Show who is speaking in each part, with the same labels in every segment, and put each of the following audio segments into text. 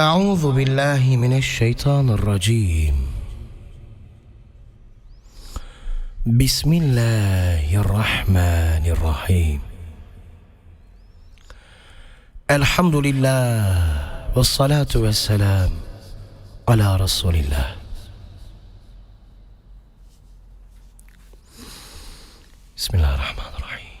Speaker 1: أعوذ بالله من الشيطان الرجيم. بسم الله الرحمن الرحيم. الحمد لله والصلاة والسلام على رسول الله. بسم الله الرحمن الرحيم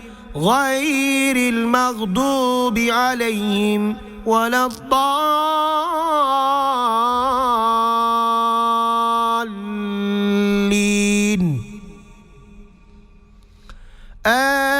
Speaker 1: غير المغضوب عليهم ولا الضالين. آمين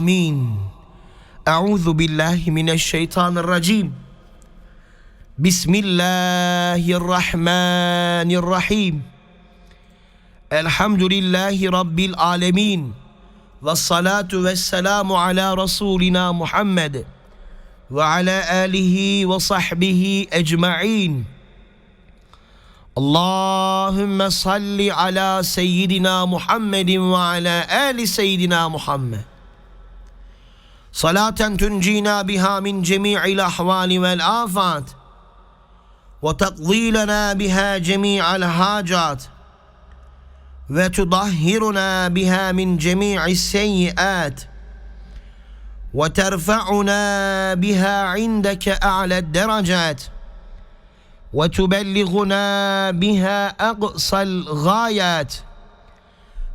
Speaker 1: Amin. Euzu billahi mineşşeytanirracim. Bismillahirrahmanirrahim. Elhamdülillahi Rabbil alemin. Ve salatu ve selamu ala Resulina Muhammed. Ve ala alihi ve sahbihi ecma'in. Allahümme salli ala seyyidina Muhammedin ve ala ali seyyidina Muhammed. صلاة تنجينا بها من جميع الأحوال والآفات وتقضي لنا بها جميع الحاجات وتطهرنا بها من جميع السيئات وترفعنا بها عندك أعلى الدرجات وتبلغنا بها أقصى الغايات.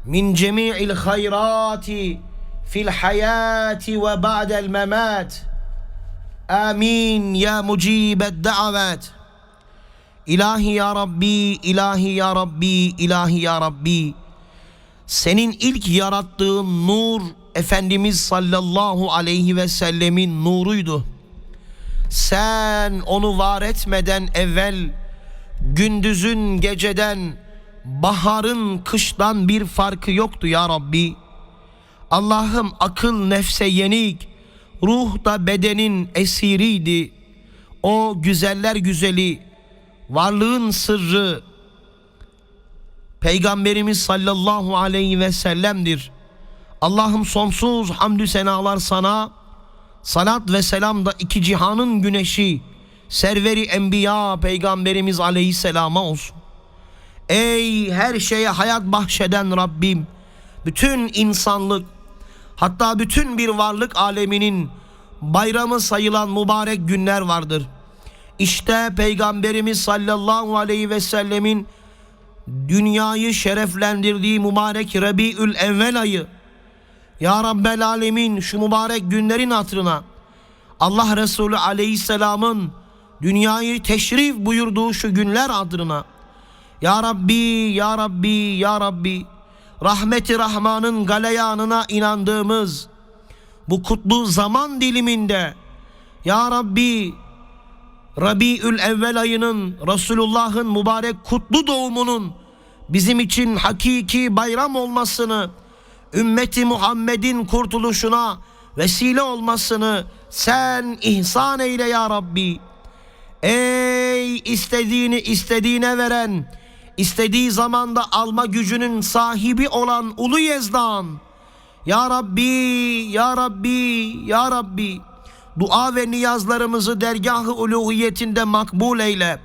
Speaker 1: من جميع الخيرات fil hayati ve ba'del memat. Amin ya mucibed davet. İlahi ya Rabbi, ilahi ya Rabbi, ilahi ya Rabbi. Senin ilk yarattığın nur Efendimiz sallallahu aleyhi ve sellemin nuruydu. Sen onu var etmeden evvel gündüzün geceden, baharın kıştan bir farkı yoktu ya Rabbi.'' Allah'ım akıl nefse yenik, ruh da bedenin esiriydi. O güzeller güzeli, varlığın sırrı Peygamberimiz sallallahu aleyhi ve sellem'dir. Allah'ım sonsuz hamdü senalar sana. Salat ve selam da iki cihanın güneşi serveri enbiya peygamberimiz aleyhisselama olsun. Ey her şeye hayat bahşeden Rabbim bütün insanlık hatta bütün bir varlık aleminin bayramı sayılan mübarek günler vardır. İşte Peygamberimiz sallallahu aleyhi ve sellemin dünyayı şereflendirdiği mübarek Rabiül Evvel ayı. Ya Rabbel Alemin şu mübarek günlerin hatırına Allah Resulü aleyhisselamın dünyayı teşrif buyurduğu şu günler adına Ya Rabbi, Ya Rabbi, Ya Rabbi rahmeti Rahman'ın galeyanına inandığımız bu kutlu zaman diliminde Ya Rabbi Rabiül Evvel ayının Resulullah'ın mübarek kutlu doğumunun bizim için hakiki bayram olmasını, ümmeti Muhammed'in kurtuluşuna vesile olmasını sen ihsan eyle ya Rabbi. Ey istediğini istediğine veren, istediği zamanda alma gücünün sahibi olan Ulu Yezdan. Ya Rabbi, Ya Rabbi, Ya Rabbi dua ve niyazlarımızı dergah-ı uluhiyetinde makbul eyle.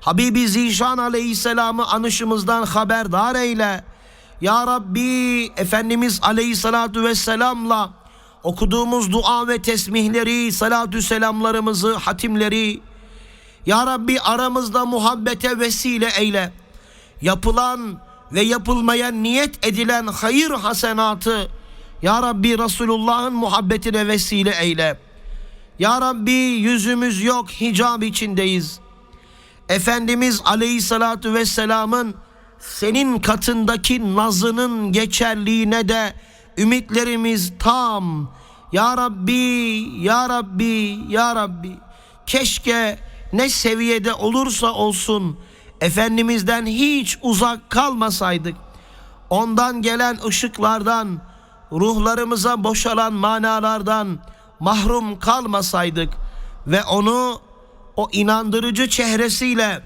Speaker 1: Habibi Zişan aleyhisselamı anışımızdan haberdar eyle. Ya Rabbi Efendimiz aleyhissalatu vesselamla okuduğumuz dua ve tesmihleri, salatü selamlarımızı, hatimleri Ya Rabbi aramızda muhabbete vesile eyle. Yapılan ve yapılmaya niyet edilen hayır hasenatı Ya Rabbi Resulullah'ın muhabbetine vesile eyle. Ya Rabbi yüzümüz yok hicab içindeyiz. Efendimiz Aleyhisselatü Vesselam'ın senin katındaki nazının geçerliğine de ümitlerimiz tam. Ya Rabbi, Ya Rabbi, Ya Rabbi. Keşke ne seviyede olursa olsun Efendimiz'den hiç uzak kalmasaydık. Ondan gelen ışıklardan, ruhlarımıza boşalan manalardan mahrum kalmasaydık ve onu o inandırıcı çehresiyle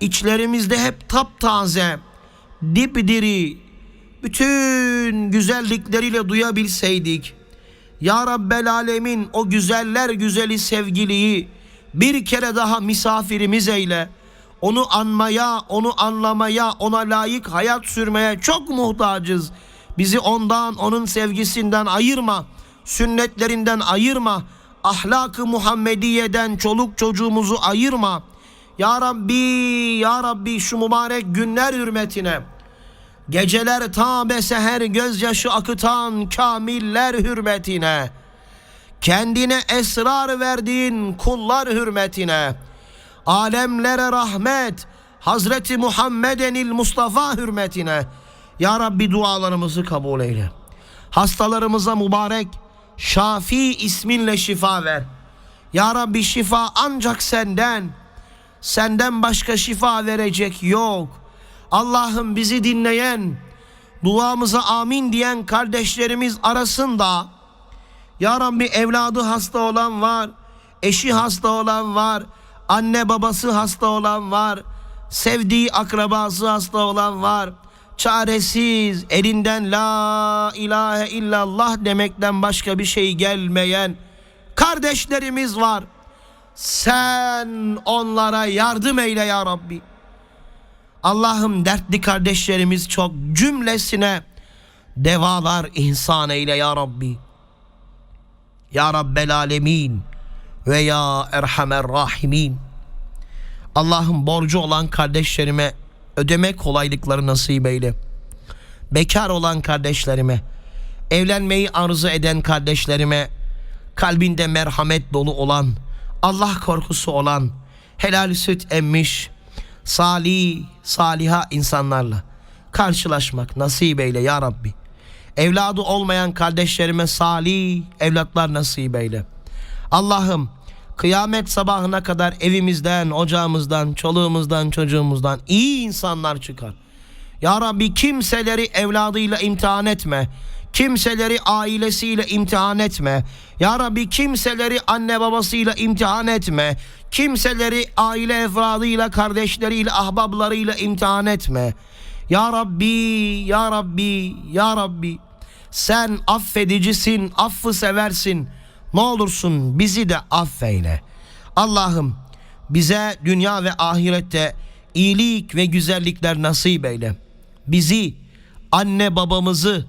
Speaker 1: içlerimizde hep taptaze, dipdiri, bütün güzellikleriyle duyabilseydik. Ya Rabbel Alemin o güzeller güzeli sevgiliyi bir kere daha misafirimiz eyle. Onu anmaya, onu anlamaya, ona layık hayat sürmeye çok muhtacız. Bizi ondan, onun sevgisinden ayırma. Sünnetlerinden ayırma. Ahlak-ı Muhammediye'den çoluk çocuğumuzu ayırma. Ya Rabbi, Ya Rabbi şu mübarek günler hürmetine. Geceler tabe seher gözyaşı akıtan kamiller hürmetine. Kendine esrar verdiğin kullar hürmetine. Alemlere rahmet Hazreti Muhammedenil Mustafa hürmetine. Ya Rabbi dualarımızı kabul eyle. Hastalarımıza mübarek Şafi isminle şifa ver. Ya Rabbi şifa ancak senden. Senden başka şifa verecek yok. Allah'ım bizi dinleyen, duamıza amin diyen kardeşlerimiz arasında Ya Rabbi evladı hasta olan var, eşi hasta olan var, anne babası hasta olan var, sevdiği akrabası hasta olan var. Çaresiz, elinden la ilahe illallah demekten başka bir şey gelmeyen kardeşlerimiz var. Sen onlara yardım eyle ya Rabbi. Allah'ım dertli kardeşlerimiz çok cümlesine devalar ihsan eyle ya Rabbi. Ya Rabbel Alemin ve ya Erhamer Rahimin. Allah'ım borcu olan kardeşlerime ödeme kolaylıkları nasip eyle. Bekar olan kardeşlerime, evlenmeyi arzu eden kardeşlerime, kalbinde merhamet dolu olan, Allah korkusu olan, helal süt emmiş, salih, saliha insanlarla karşılaşmak nasip eyle ya Rabbi. Evladı olmayan kardeşlerime salih evlatlar nasip eyle. Allah'ım kıyamet sabahına kadar evimizden, ocağımızdan, çoluğumuzdan, çocuğumuzdan iyi insanlar çıkar. Ya Rabbi kimseleri evladıyla imtihan etme. Kimseleri ailesiyle imtihan etme. Ya Rabbi kimseleri anne babasıyla imtihan etme. Kimseleri aile efradıyla, kardeşleriyle, ahbablarıyla imtihan etme. Ya Rabbi, Ya Rabbi, Ya Rabbi. Sen affedicisin, affı seversin. Ne olursun bizi de affeyle. Allah'ım bize dünya ve ahirette iyilik ve güzellikler nasip eyle. Bizi, anne babamızı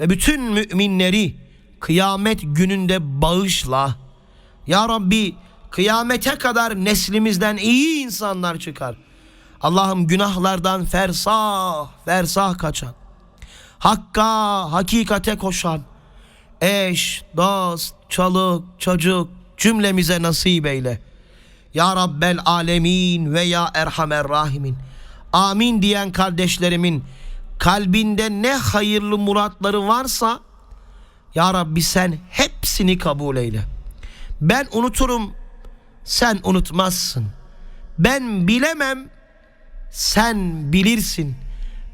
Speaker 1: ve bütün müminleri kıyamet gününde bağışla. Ya Rabbi kıyamete kadar neslimizden iyi insanlar çıkar. Allah'ım günahlardan fersah, fersah kaçan. Hakka, hakikate koşan. Eş, dost, çoluk, çocuk cümlemize nasip eyle. Ya Rabbel Alemin ve Ya Erhamer Rahimin. Amin diyen kardeşlerimin kalbinde ne hayırlı muratları varsa Ya Rabbi sen hepsini kabul eyle. Ben unuturum, sen unutmazsın. Ben bilemem, sen bilirsin.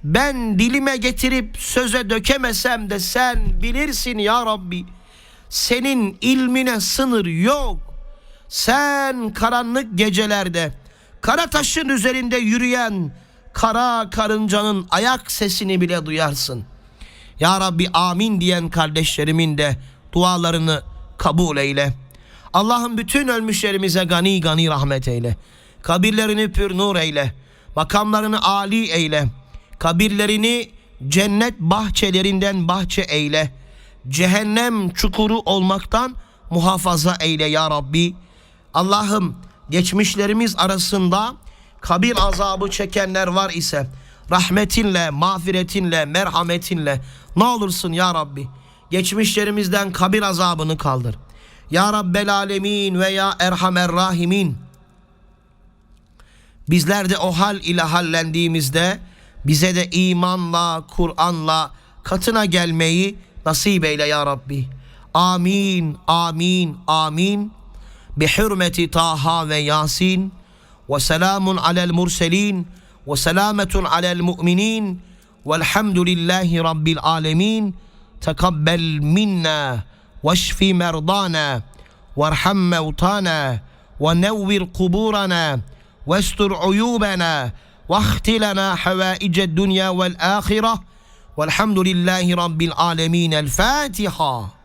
Speaker 1: Ben dilime getirip söze dökemesem de sen bilirsin ya Rabbi. Senin ilmine sınır yok. Sen karanlık gecelerde kara taşın üzerinde yürüyen kara karıncanın ayak sesini bile duyarsın. Ya Rabbi amin diyen kardeşlerimin de dualarını kabul eyle. Allah'ım bütün ölmüşlerimize gani gani rahmet eyle. Kabirlerini pür nur eyle. Makamlarını âli eyle. Kabirlerini cennet bahçelerinden bahçe eyle. Cehennem çukuru olmaktan muhafaza eyle ya Rabbi. Allah'ım geçmişlerimiz arasında kabir azabı çekenler var ise rahmetinle, mağfiretinle, merhametinle ne olursun ya Rabbi. Geçmişlerimizden kabir azabını kaldır. Ya Rabbel Alemin ve ya Erhamer Rahimin. Bizler de o hal ile hallendiğimizde bize de imanla, Kur'an'la katına gelmeyi nasip eyle ya Rabbi. Amin, amin, amin. Bi hürmeti Taha ve Yasin. Ve selamun alel murselin. Ve selametun alel mu'minin. Velhamdülillahi Rabbil alemin. Tekabbel minna. Veşfi merdana. Varham mevtana. ونور قبورنا واستر عيوبنا واخت لنا حوائج الدنيا والآخرة والحمد لله رب العالمين. الفاتحة.